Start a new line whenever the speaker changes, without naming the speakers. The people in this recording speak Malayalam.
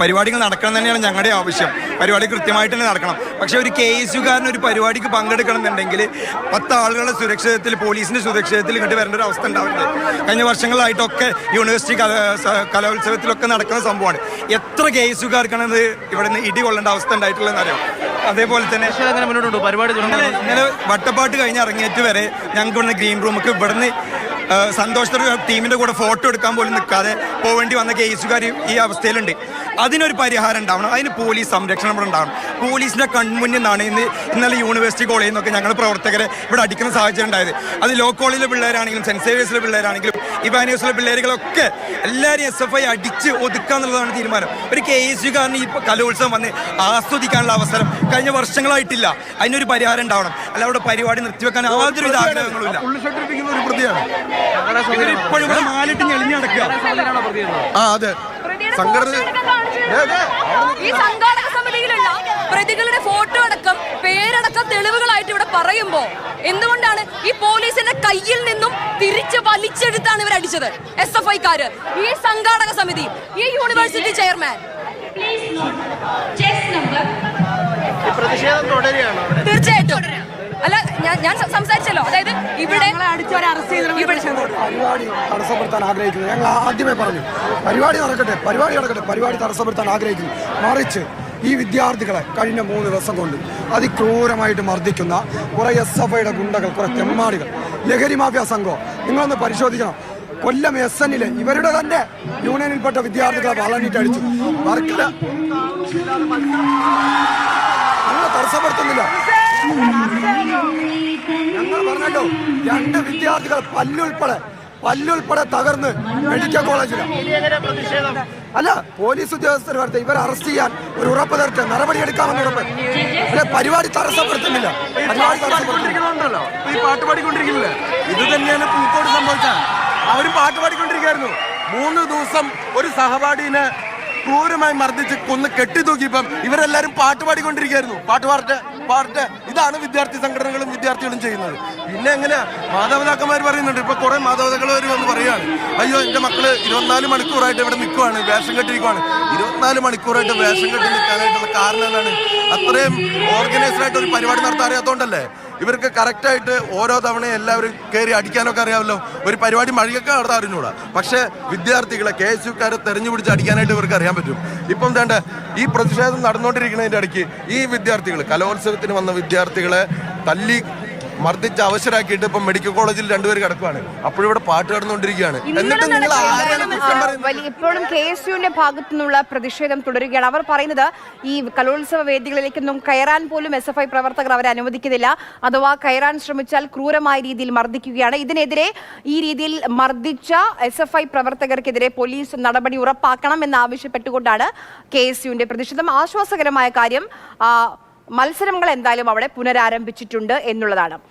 പരിപാടികൾ നടക്കണം തന്നെയാണ് ഞങ്ങളുടെ ആവശ്യം. പരിപാടി കൃത്യമായിട്ട് തന്നെ നടക്കണം. പക്ഷേ ഒരു കെ എസ് യുകാരൻ ഒരു പരിപാടിക്ക് പങ്കെടുക്കണം എന്നുണ്ടെങ്കിൽ പത്ത് ആളുകളുടെ സുരക്ഷിതത്തിൽ പോലീസിന്റെ സുരക്ഷിതത്തിൽ ഇങ്ങോട്ട് വരേണ്ട ഒരു അവസ്ഥ ഉണ്ടാവുന്നത് കഴിഞ്ഞ വർഷങ്ങളായിട്ടൊക്കെ യൂണിവേഴ്സിറ്റി കലോത്സവത്തിലൊക്കെ നടക്കുന്ന സംഭവമാണ്. എത്ര കെ എസ് യുകാർക്കാണ് ഇത് ഇവിടെ നിന്ന് ഇടി കൊള്ളേണ്ട അവസ്ഥ ഉണ്ടായിട്ടുള്ളതെന്ന് അറിയാം? അതേപോലെ തന്നെ
പരിപാടി
ഇന്നലെ വട്ടപ്പാട്ട് കഴിഞ്ഞ് ഇറങ്ങിയിട്ട് വരെ ഞങ്ങൾക്ക് ഇവിടുന്ന് ഗ്രീൻ റൂമൊക്കെ ഇവിടുന്ന് സന്തോഷത്തോടെ ടീമിന്റെ കൂടെ ഫോട്ടോ എടുക്കാൻ പോലും നിൽക്കാതെ പോവേണ്ടി വന്ന കേസുകാർ ഈ അവസ്ഥയിലുണ്ട്. അതിനൊരു പരിഹാരം ഉണ്ടാവണം. അതിന് പോലീസ് സംരക്ഷണം ഇവിടെ ഉണ്ടാവണം. പോലീസിന്റെ കൺമുന്നിൽ നിന്നാണ് ഇന്ന് ഇന്നലെ യൂണിവേഴ്സിറ്റി കോളേജിൽ നിന്നൊക്കെ ഞങ്ങൾ പ്രവർത്തകരെ ഇവിടെ അടിക്കുന്ന സാഹചര്യം ഉണ്ടായത്. അത് ലോ കോളേജിലെ പിള്ളേരാണെങ്കിലും സെന്റ് സേവിയേഴ്സിലെ പിള്ളേരാണെങ്കിലും ഇവാനിയോസിലെ പിള്ളേരുകളൊക്കെ എല്ലാവരും എസ് എഫ് ഐ അടിച്ച് ഒതുക്കുക എന്നുള്ളതാണ് തീരുമാനം. ഒരു കെ എസ് ഈ കലോത്സവം വന്ന് ആസ്വദിക്കാനുള്ള അവസരം കഴിഞ്ഞ വർഷങ്ങളായിട്ടില്ല. അതിനൊരു പരിഹാരം ഉണ്ടാവണം. അല്ല അവിടെ പരിപാടി നിർത്തിവെക്കാൻ യാതൊരു വിധ ആഗ്രഹങ്ങളും ഇല്ല
ഉള്ളിഷട്ടിരിക്കുന്ന ഒരു പ്രതിയാണ്.
ഇവരിപ്പോഴും ഇവിടെ മാലിട്ട് ഞെളിഞ്ഞ് നടക്കുക.
ആ അതെ. സംഘടന.
ഈ സംഘാടക സമിതിയിലുള്ള പ്രതികളുടെ ഫോട്ടോ അടക്കം പേരടക്കം തെളിവുകളായിട്ട് ഇവിടെ പറയുമ്പോ എന്തുകൊണ്ടാണ് ഈ പോലീസിന്റെ കയ്യിൽ നിന്നും തിരിച്ച് വലിച്ചെടുത്താണ് ഇവർ അടിച്ചത്? എസ് എഫ് ഐക്കാര്. ഈ സംഘാടക സമിതി ഈ യൂണിവേഴ്സിറ്റി ചെയർമാൻ.
പ്രതിഷേധം തുടരുകയാണ്
ഞാൻ സംസാരിച്ചല്ലോ. അതായത് ഇവിടെ
പരിപാടി തടസ്സപ്പെടുത്താൻ ആഗ്രഹിക്കുന്നത് ഞങ്ങൾ ആദ്യമേ പറഞ്ഞു പരിപാടി നടക്കട്ടെ പരിപാടി നടക്കട്ടെ പരിപാടി തടസ്സപ്പെടുത്താൻ ആഗ്രഹിക്കുന്നു. മറിച്ച് ഈ വിദ്യാർത്ഥികളെ കഴിഞ്ഞ മൂന്ന് ദിവസം കൊണ്ട് അതിക്രൂരമായിട്ട് മർദ്ദിക്കുന്ന കുറെ എസ് എഫ് ഐയുടെ ഗുണ്ടകൾ കുറെ തെമ്മാടികൾ. ലഹരി മാഫിയ സംഘം നിങ്ങളൊന്ന് പരിശോധിക്കണം. കൊല്ലം എസ് എന്നിലെ ഇവരുടെ തന്നെ യൂണിയനിൽപ്പെട്ട വിദ്യാർത്ഥികളെ വളഞ്ഞിട്ട് അടിച്ചു. വർക്കല തടസ്സപ്പെടുത്തുന്നില്ല. ഞങ്ങൾ പറഞ്ഞല്ലോ രണ്ട് വിദ്യാർത്ഥികൾ പല്ലുൾപ്പെടെ പല്ലുൾപ്പെടെ തകർന്ന് മെഡിക്കൽ
കോളേജിൽ
അല്ല പോലീസ് ഉദ്യോഗസ്ഥർ വരട്ടെ ഇവർ അറസ്റ്റ് ചെയ്യാൻ ഒരു ഉറപ്പ് തരട്ടെ നടപടി എടുക്കാമെന്ന് ഉറപ്പ്. അല്ലെ പരിപാടി തടസ്സപ്പെടുത്തുന്നില്ല. പരിപാടി തടസ്സപ്പെടുത്തുന്നില്ല.
ഉണ്ടല്ലോ. ഈ പാട്ട് പാടിക്കൊണ്ടിരിക്കില്ലേ ഇത് തന്നെയാണ് പൂക്കോട് സംഭവിച്ചത്. അവരും പാട്ട് പാടിക്കൊണ്ടിരിക്കുകയായിരുന്നു. മൂന്ന് ദിവസം ഒരു സഹപാഠിനെ ക്രൂരമായി മർദ്ദിച്ച് കൊന്ന് കെട്ടിത്തൂക്കിയപ്പം ഇവരെല്ലാരും പാട്ട് പാടിക്കൊണ്ടിരിക്കുകയായിരുന്നു. പാട്ട് പാടട്ടെ. പാടട്ടെ ഇതാണ് വിദ്യാർത്ഥി സംഘടനകളും വിദ്യാർത്ഥികളും ചെയ്യുന്നത്. പിന്നെ എങ്ങനെ മാതാപിതാക്കന്മാർ പറയുന്നുണ്ട്. ഇപ്പൊ കുറെ മാതാപിതാക്കൾ വരെ വന്ന് പറയാണ് അയ്യോ എന്റെ മക്കൾ ഇരുപത്തിനാല് മണിക്കൂറായിട്ട് ഇവിടെ നിൽക്കുവാണ് വേഷം കെട്ടിരിക്കുവാണ്. ഇരുപത്തിനാല് മണിക്കൂറായിട്ട് വേഷം കെട്ടി നിൽക്കാനായിട്ടുള്ള കാരണം എന്താണ്? അത്രയും ഓർഗനൈസ്ഡ് ആയിട്ട് ഒരു പരിപാടി നടത്താൻ അറിയാത്തോണ്ടല്ലേ ഇവർക്ക് കറക്റ്റായിട്ട് ഓരോ തവണയും എല്ലാവരും കയറി അടിക്കാനൊക്കെ അറിയാമല്ലോ. ഒരു പരിപാടി മഴയൊക്കെ നടത്താൻ അറിഞ്ഞൂടാ. പക്ഷേ വിദ്യാർത്ഥികളെ കെ എസ് യുക്കാരെ തെരഞ്ഞു പിടിച്ച് അടിക്കാനായിട്ട് ഇവർക്ക് അറിയാൻ പറ്റും. ഇപ്പം വേണ്ട ഈ പ്രതിഷേധം നടന്നുകൊണ്ടിരിക്കുന്നതിന്റെ ഇടയ്ക്ക് ഈ വിദ്യാർത്ഥികൾ കലോത്സവത്തിന് വന്ന വിദ്യാർത്ഥികളെ തല്ലി മർദ്ദിച്ച് അവശരാക്കിയിട്ട് ഇപ്പം മെഡിക്കൽ കോളേജിൽ രണ്ടുപേർ കിടക്കുവാണ്. അപ്പോഴിവിടെ പാട്ട് കടന്നുകൊണ്ടിരിക്കുകയാണ്. എന്നിട്ട് നിങ്ങൾ ആരെയാണ് കുറ്റം പറയുന്നത്?
ഇപ്പോഴും കെ എസ് യുവിന്റെ ഭാഗത്തു നിന്നുള്ള പ്രതിഷേധം തുടരുകയാണ്. അവർ പറയുന്നത് ഈ കലോത്സവ വേദികളിലേക്കൊന്നും കയറാൻ പോലും എസ് എഫ് ഐ പ്രവർത്തകർ അവരെ അനുവദിക്കുന്നില്ല. അഥവാ കയറാൻ ശ്രമിച്ചാൽ ക്രൂരമായ രീതിയിൽ മർദ്ദിക്കുകയാണ്. ഇതിനെതിരെ ഈ രീതിയിൽ മർദ്ദിച്ച എസ് എഫ് ഐ പ്രവർത്തകർക്കെതിരെ പോലീസ് നടപടി ഉറപ്പാക്കണം എന്നാവശ്യപ്പെട്ടുകൊണ്ടാണ് കെ എസ് യുവിന്റെ പ്രതിഷേധം. ആശ്വാസകരമായ കാര്യം മത്സരങ്ങൾ എന്തായാലും അവിടെ പുനരാരംഭിച്ചിട്ടുണ്ട് എന്നുള്ളതാണ്.